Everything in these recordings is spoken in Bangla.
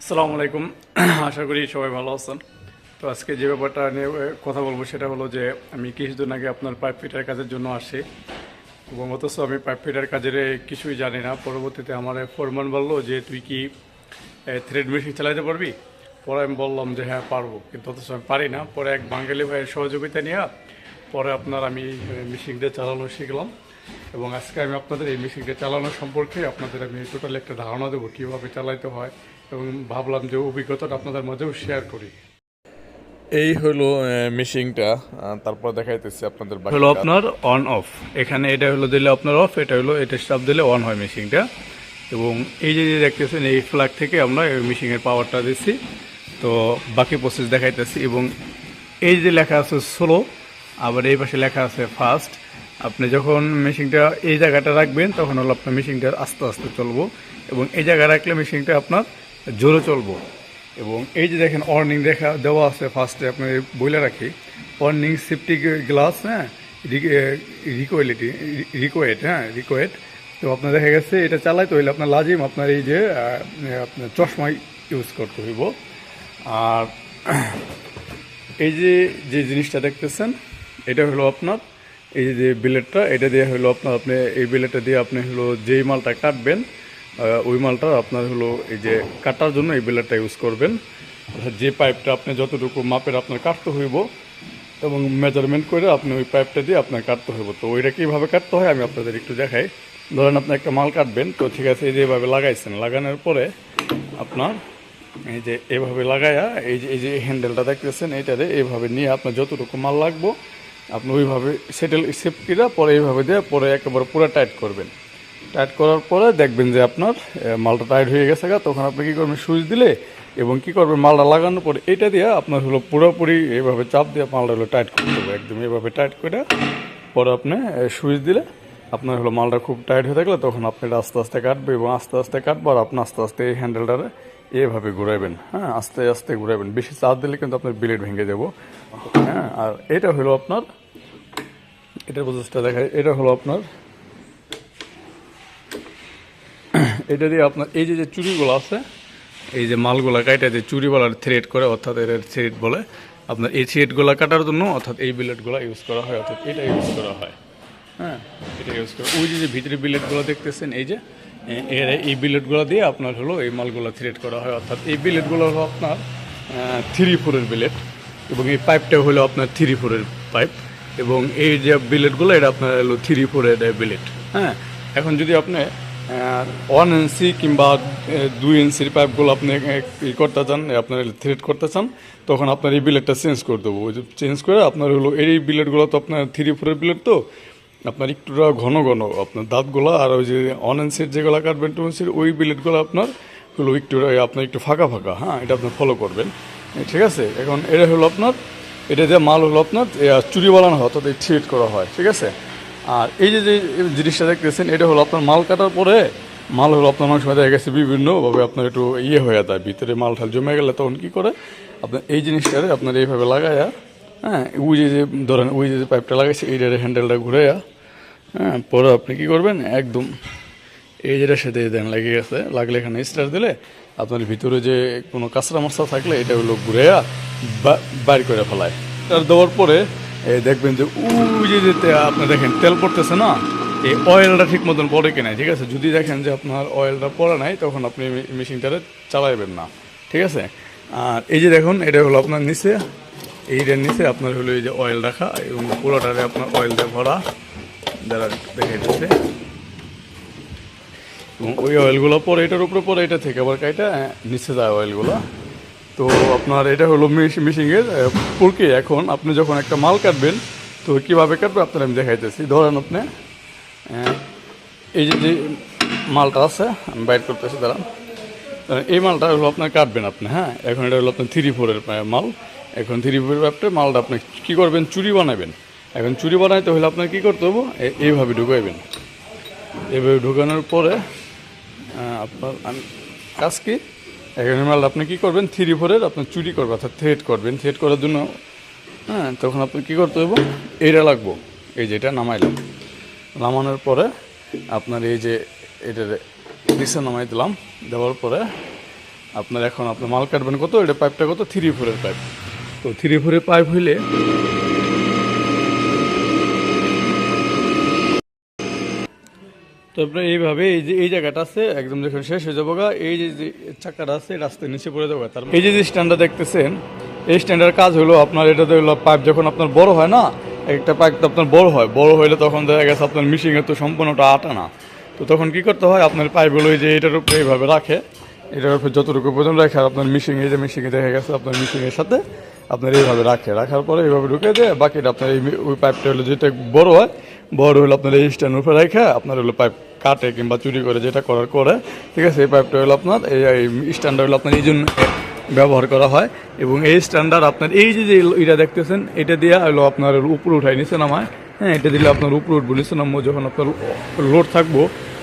আসসালামু আলাইকুম। আশা করি সবাই ভালো আছেন। তো আজকে যে ব্যাপারটা নিয়ে কথা বলব সেটা হলো যে, আমি কিছুদিন আগে আপনার পাইপ ফিটার কাজের জন্য আসি এবং অথচ আমি পাইপ ফিটার কাজের কিছুই জানি না। পরবর্তীতে আমার ফোরম্যান বলল যে, তুই কি থ্রেড মেশিন চালাতে পারবি? পরে আমি বললাম যে হ্যাঁ পারব। কিন্তু অথচ আমি পারি না। পরে এক বাঙালি ভাইয়ের সহযোগিতা নিয়ে পরে আপনার আমি মেশিনটা চালানো শিখলাম। এবং আজকে আমি আপনাদের এই মেশিনটা চালানো সম্পর্কে আপনাদের আমি টোটাল একটা ধারণা দেবো কীভাবে চালাইতে হয় এবং ভাবলাম যে অভিজ্ঞতাটা আপনাদের মাঝেও শেয়ার করি। এই হলো মেশিনটা তারপর দেখাইতেছি আপনাদের হলো আপনার অন অফ এখানে এটা হলো দিলে আপনার অফ এটা হলো এটা স্টাফ দিলে অন হয় মেশিনটা এবং এই যে যে দেখতেছেন এই ফ্ল্যাগ থেকে আমরা এই মেশিনের পাওয়ারটা দিচ্ছি। তো বাকি প্রসেস দেখাইতেছি এবং এই যে লেখা আছে স্লো আবার এই পাশে লেখা আছে ফাস্ট আপনি যখন মেশিনটা এই জায়গাটা রাখবেন, তখন হলো আপনার মেশিনটা আস্তে আস্তে চলবো এবং এই জায়গায় রাখলে মেশিনটা আপনার জোরে চলবো। এবং এই যে দেখেন অর্নিং দেখা দেওয়া আছে ফার্স্টে আপনি বইলে রাখি। অর্নিং সেফটি গ্লাস হ্যাঁ রিকোয়েলিটি রিকোয়েট হ্যাঁ রিকোয়েট তো আপনার দেখা গেছে, এটা চালাইতে হইলে আপনার লাজিম আপনার এই যে আপনার চশমা ইউজ করতে হইব। আর এই যে যে জিনিসটা দেখতেছেন, এটা হলো আপনার এই যে বিলেটটা এটা দিয়ে হলো আপনার আপনি এই বিলেটটা দিয়ে আপনি হলো যেই মালটা কাটবেন ওই মালটা আপনার হলো এই যে কাটার জন্য এই বিলেটটা ইউজ করবেন। যে পাইপটা আপনি যতটুকু মাপের আপনার কাটতে হইব এবং মেজারমেন্ট করে আপনি ওই পাইপটা দিয়ে আপনার কাটতে হইব। তো ওইটা কীভাবে কাটতে হয় আমি আপনাদের একটু দেখাই। ধরেন আপনি একটা মাল কাটবেন, তো ঠিক আছে, এই যে এভাবে লাগাইছেন, লাগানোর পরে আপনার এই যে এভাবে লাগায়া, এই যে এই যে হ্যান্ডেলটা দেখতেছেন এইটারে এইভাবে নিয়ে আপনার যতটুকু মাল লাগবো আপনি ওইভাবে সেটেল কিরা পরে এইভাবে দিয়ে পরে একেবারে পুরো টাইট করবেন। টাইট করার পরে দেখবেন যে আপনার মালটা টাইট হয়ে গেছে তখন আপনি কী করবেন, সুইচ দিলে এবং কী করবেন, মালটা লাগানোর পরে এটা দিয়ে আপনার হলো পুরোপুরি এইভাবে চাপ দিয়ে মালটা হলো টাইট করতে হবে। একদম এইভাবে টাইট করে পরে আপনি সুইচ দিলে আপনার হলো মালটা খুব টাইট হয়ে থাকলে তখন আপনি এটা আস্তে আস্তে কাটবে এবং আস্তে আস্তে কাটবো আর আপনি আস্তে আস্তে এই হ্যান্ডেলটারে এভাবে ঘুরাবেন হ্যাঁ আস্তে আস্তে ঘুরাবেন বেশি চাপ দিলে কিন্তু আপনার বিলেট ভেঙে দেবো হ্যাঁ আর এটা হলো আপনার এটার প্রসেসটা দেখায় এটা হলো আপনার। এটা দিয়ে আপনার এই যে যে চুরিগুলো আছে, এই যে মালগুলা কাটা যে চুরিওয়ালার থ্রেড করে, অর্থাৎ এর থ্রেড বলে, আপনার এই থ্রেডগুলো কাটার জন্য অর্থাৎ এই বিলেটগুলো ইউজ করা হয়, অর্থাৎ এটা ইউজ করা হয়। হ্যাঁ এটা ইউজ করা ওই যে যে ভিতরে বিলেটগুলো দেখতেছেন, এই যে এর এই বিলেটগুলো দিয়ে আপনার হলো এই মালগুলো থ্রেড করা হয়, অর্থাৎ এই বিলেটগুলো হলো আপনার থ্রি ফোরের বিলেট এবং এই পাইপটা হলো আপনার থ্রি ফোরের পাইপ এবং এই যে বিলেটগুলো এটা আপনার হলো থ্রি ফোরের বিলেট হ্যাঁ? এখন যদি আপনি ওয়ান ইঞ্চি কিংবা দুই ইঞ্চির পাইপগুলো আপনি ই করতে চান আপনার থ্রেড করতে চান, তখন আপনার এই বিলেটটা চেঞ্জ করে দেবো। চেঞ্জ করে আপনার হলো, এই বিলেটগুলো তো আপনার থ্রি ফোরের বিলেট তো, আপনার একটুটা ঘন ঘন আপনার দাঁতগুলো আর ওই যে অন ইঞ্চির যেগুলো কাটবেন টু ইঞ্চির ওই বিলেটগুলো আপনার হলো একটু, আপনার একটু ফাঁকা ফাঁকা হ্যাঁ? এটা আপনি ফলো করবেন। ঠিক আছে? এখন এটা হলো আপনার এটা যে মাল হলো আপনার চুরি বানানো হয়, অর্থাৎ থ্রেড করা হয়, ঠিক আছে? আর এই যে যে জিনিসটা দেখতেছেন, এটা হলো আপনার মাল কাটার পরে মাল হলো আপনার অনেক সময় দেখা গেছে বিভিন্নভাবে আপনার একটু ইয়ে হয়ে যায়, ভিতরে মাল ঠাল জমে গেলে তখন কী করে? আপনার এই জিনিসটারে আপনার এইভাবে লাগায়া হ্যাঁ ওই যে যে, ধরেন ওই যে পাইপটা লাগাইছে, এইটার হ্যান্ডেলটা ঘুরাইয়া হ্যাঁ পরে আপনি কী করবেন? একদম এই যেটা সাথে দেন লেগে গেছে। লাগলে এখানে স্টার দিলে আপনার ভিতরে যে কোনো কাঁচরা মাছটা থাকলে এটা হলো বা- বাইর করে ফেলায়। স্টার দেওয়ার পরে দেখবেন যে ওই যে যে আপনি দেখেন, তেল পড়তেছে না, এই অয়েলটা ঠিক মতন পড়ে কিনা ঠিক আছে? যদি দেখেন যে আপনার অয়েলটা পড়ে নাই, তখন আপনি মেশিনটারে চালাইবেন না, ঠিক আছে? আর এই যে দেখুন, এটা হলো আপনার নিচে। এইটার নিচে আপনার হলো এই যে অয়েল রাখা, এবং পুরোটারে আপনার অয়েল দিয়ে ভরা। যারা দেখে দিচ্ছে ওই অয়েলগুলো পরে এটার উপরে, পরে এটা থেকে আবার কাইটা নিচে যায় অয়েলগুলো তো আপনার এটা হলো মিশিংয়ের পুরকি এখন আপনি যখন একটা মাল কাটবেন, তো কীভাবে কাটবে আপনার আমি দেখাইতেছি। ধরেন আপনি এই যে মালটা আছে, আমি বাইর করতেছি, দাঁড়ান। এই মালটা হলো আপনার কাটবেন আপনি হ্যাঁ? এখন এটা হলো আপনার থ্রি ফোরের মাল। এখন থ্রি ফোরের ব্যাপারে মালটা আপনি কী করবেন? চুরি বানাবেন। এখন চুরি বানাইতে হলে আপনার কী করতে হবে এইভাবে ঢুকাইবেন। এভাবে ঢুকানোর পরে আপনার কাজ কি? এখানে মাল আপনি কী করবেন? থ্রি ফোরের আপনার চুরি করবেন অর্থাৎ থ্রেড করবেন। থ্রেড করার জন্য হ্যাঁ তখন আপনি কী করতে হবে এইটা লাগবো। এই যে এটা নামাইলাম। নামানোর পরে আপনার এই যে এটা নিচে নামাই দিলাম। দেওয়ার পরে আপনার এখন আপনার মাল কাটবেন কত? এটা পাইপটা কত? থ্রি ফোরের পাইপ তো থ্রি ফোরের পাইপ হইলে তারপরে এইভাবে এই যে এই জায়গাটা আছে, একদম যখন শেষ হয়ে যাব এই যে চাকাটা আছে, রাস্তার নিচে পড়ে যাব তার এই যে যে স্ট্যান্ডটা দেখতেছেন, এই স্ট্যান্ডের কাজ হলো আপনার এটাতে হলো পাইপ যখন আপনার বড় হয় না, একটা পাইপ তো আপনার বড় হয়। বড় হইলে তখন দেখা গেছে আপনার মিশিংয়ে তো সম্পূর্ণটা আটা না। তো তখন কি করতে হয়, আপনার পাইপগুলো এই যে এটার উপরে এইভাবে রাখে। এটার উপরে যতটুকু পর্যন্ত রাখে, আর আপনার মিশিং এই যে মিশিংয়ে দেখা গেছে আপনার মিশিংয়ের সাথে, আপনার এইভাবে রাখে। রাখার পরে এইভাবে ঢুকে দেয়, বাকিটা আপনার এই ওই পাইপটা হলো যেটা বড় হয় বড় হলো আপনার এই স্ট্যান্ড উপরে রেখে আপনার হলো পাইপ কাটে কিংবা চুরি করে, যেটা করার করে। ঠিক আছে, এই পাইপটা হলো আপনার, এই স্ট্যান্ডার্ড হলো আপনার এই জন্য ব্যবহার করা হয়। এবং এই স্ট্যান্ডার্ড আপনার, এই যে যে এটা দেখতেছেন, এটা দিয়ে হলো আপনার উপরে উঠাই নিচে নামায়। হ্যাঁ এটা দিলে আপনার উপরে উঠবো, নিচে নামবো, যখন আপনার লোড থাকব,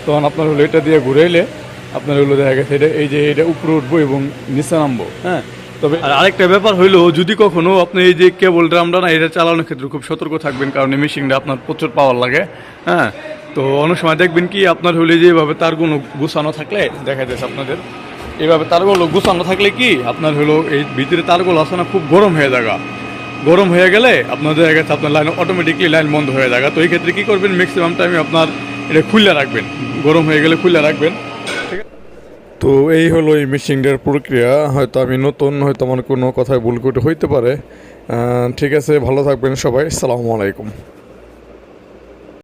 তখন আপনার হলো এটা দিয়ে ঘুরে এলে আপনার হলো দেখা গেছে, এটা, এই যে এটা উপরে উঠবো এবং নিচে নামবো। হ্যাঁ তবে আরেকটা ব্যাপার হইল, যদি কখনো আপনি এই যে কেবল ড্রামটা না, এটা চালানোর ক্ষেত্রে খুব সতর্ক থাকবেন, কারণ এই মেশিনটা আপনার প্রচুর পাওয়ার লাগে হ্যাঁ? তো অনেক সময় দেখবেন কি, আপনার হলে যে এইভাবে তারগুলো গুছানো থাকলে, দেখা যাচ্ছে আপনাদের এইভাবে তারগুলো গুছানো থাকলে কি, আপনার হলো এই ভিতরে তারগুলো আছে না, খুব গরম হয়ে যাগা গরম হয়ে গেলে আপনার দেখা গেছে আপনার লাইন অটোমেটিকলি লাইন বন্ধ হয়ে যাবে তো এই ক্ষেত্রে কী করবেন ম্যাক্সিমাম টাইমে আপনার এটা খুলে রাখবেন। গরম হয়ে গেলে খুলে রাখবেন। তো এই হলো এই মেশিনটার প্রক্রিয়া। হয়তো আমি নতুন, হয়তো আমার কোনো কথায় ভুল করে হইতে পারে। ঠিক আছে, ভালো থাকবেন সবাই। সালামু আলাইকুম।